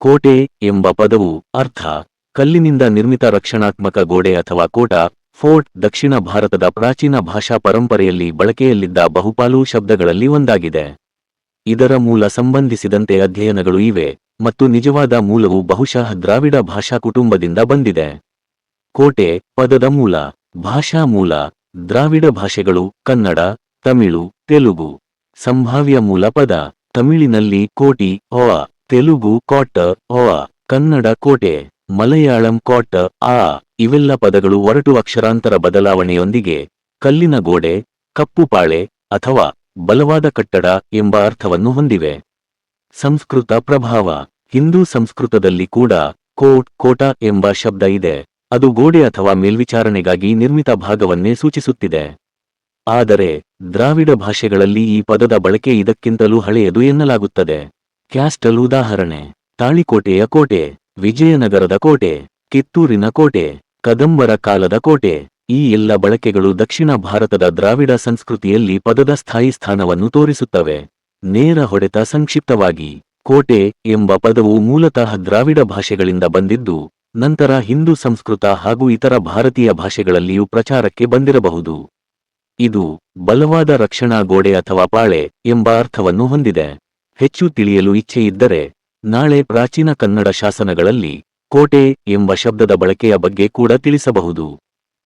ಕೋಟೆ ಎಂಬ ಪದವು ಅರ್ಥ. ಕಲ್ಲಿನಿಂದ ನಿರ್ಮಿತ ರಕ್ಷಣಾತ್ಮಕ ಗೋಡೆ ಅಥವಾ ಕೋಟ, ಫೋರ್ಟ್ ದಕ್ಷಿಣ ಭಾರತದ ಪ್ರಾಚೀನ ಭಾಷಾ ಪರಂಪರೆಯಲ್ಲಿ ಬಳಕೆಯಲ್ಲಿದ್ದ ಬಹುಪಾಲು ಶಬ್ದಗಳಲ್ಲಿ ಒಂದಾಗಿದೆ. ಇದರ ಮೂಲ ಸಂಬಂಧಿಸಿದಂತೆ ಅಧ್ಯಯನಗಳು ಇವೆ ಮತ್ತು ನಿಜವಾದ ಮೂಲವು ಬಹುಶಃ ದ್ರಾವಿಡ ಭಾಷಾ ಕುಟುಂಬದಿಂದ ಬಂದಿದೆ. ಕೋಟೆ ಪದದ ಮೂಲ, ಭಾಷಾ ಮೂಲ, ದ್ರಾವಿಡ ಭಾಷೆಗಳು ಕನ್ನಡ, ತಮಿಳು, ತೆಲುಗು, ಸಂಭಾವ್ಯ ಮೂಲ ಪದ, ತಮಿಳಿನಲ್ಲಿ ಕೋಟಿ ಒ ತೆಲುಗು ಕೋಟ ಒ ಕನ್ನಡ ಕೋಟೆ, ಮಲಯಾಳಂ ಕೋಟ, ಆ, ಇವೆಲ್ಲ ಪದಗಳು ಒರಟು ಅಕ್ಷರಾಂತರ ಬದಲಾವಣೆಯೊಂದಿಗೆ, ಕಲ್ಲಿನ ಗೋಡೆ, ಕಪ್ಪು ಪಾಳೆ, ಅಥವಾ ಬಲವಾದ ಕಟ್ಟಡ ಎಂಬ ಅರ್ಥವನ್ನು ಹೊಂದಿವೆ. ಸಂಸ್ಕೃತ ಪ್ರಭಾವ, ಹಿಂದೂ ಸಂಸ್ಕೃತದಲ್ಲಿ ಕೂಡ, ಕೋಟ್, ಕೋಟ ಎಂಬ ಶಬ್ದ ಇದೆ. ಅದು ಗೋಡೆ ಅಥವಾ ಮೇಲ್ವಿಚಾರಣೆಗಾಗಿ ನಿರ್ಮಿತ ಭಾಗವನ್ನೇ ಸೂಚಿಸುತ್ತಿದೆ. ಆದರೆ, ದ್ರಾವಿಡ ಭಾಷೆಗಳಲ್ಲಿ ಈ ಪದದ ಬಳಕೆ ಇದಕ್ಕಿಂತಲೂ ಹಳೆಯದು ಎನ್ನಲಾಗುತ್ತದೆ. ಕ್ಯಾಸ್ಟಲ್ ಉದಾಹರಣೆ. ತಾಳಿಕೋಟೆಯ ಕೋಟೆ, ವಿಜಯನಗರದ ಕೋಟೆ, ಕಿತ್ತೂರಿನ ಕೋಟೆ, ಕದಂಬರ ಕಾಲದ ಕೋಟೆ. ಈ ಎಲ್ಲ ಬಳಕೆಗಳು ದಕ್ಷಿಣ ಭಾರತದ ದ್ರಾವಿಡ ಸಂಸ್ಕೃತಿಯಲ್ಲಿ ಪದದ ಸ್ಥಾಯಿ ಸ್ಥಾನವನ್ನು ತೋರಿಸುತ್ತವೆ. ನೇರ ಹೊಡೆತ ಸಂಕ್ಷಿಪ್ತವಾಗಿ, ಕೋಟೆ ಎಂಬ ಪದವು ಮೂಲತಃ ದ್ರಾವಿಡ ಭಾಷೆಗಳಿಂದ ಬಂದಿದ್ದು, ನಂತರ ಹಿಂದೂ ಸಂಸ್ಕೃತ ಹಾಗೂ ಇತರ ಭಾರತೀಯ ಭಾಷೆಗಳಲ್ಲಿಯೂ ಪ್ರಚಾರಕ್ಕೆ ಬಂದಿರಬಹುದು. ಇದು ಬಲವಾದ ರಕ್ಷಣಾ ಗೋಡೆ ಅಥವಾ ಪಾಳೆ ಎಂಬ ಅರ್ಥವನ್ನು ಹೊಂದಿದೆ. ಹೆಚ್ಚು ತಿಳಿಯಲು ಇಚ್ಛೆಯಿದ್ದರೆ ನಾಳೆ ಪ್ರಾಚೀನ ಕನ್ನಡ ಶಾಸನಗಳಲ್ಲಿ ಕೋಟೆ ಎಂಬ ಶಬ್ದದ ಬಳಕೆಯ ಬಗ್ಗೆ ಕೂಡ ತಿಳಿಸಬಹುದು.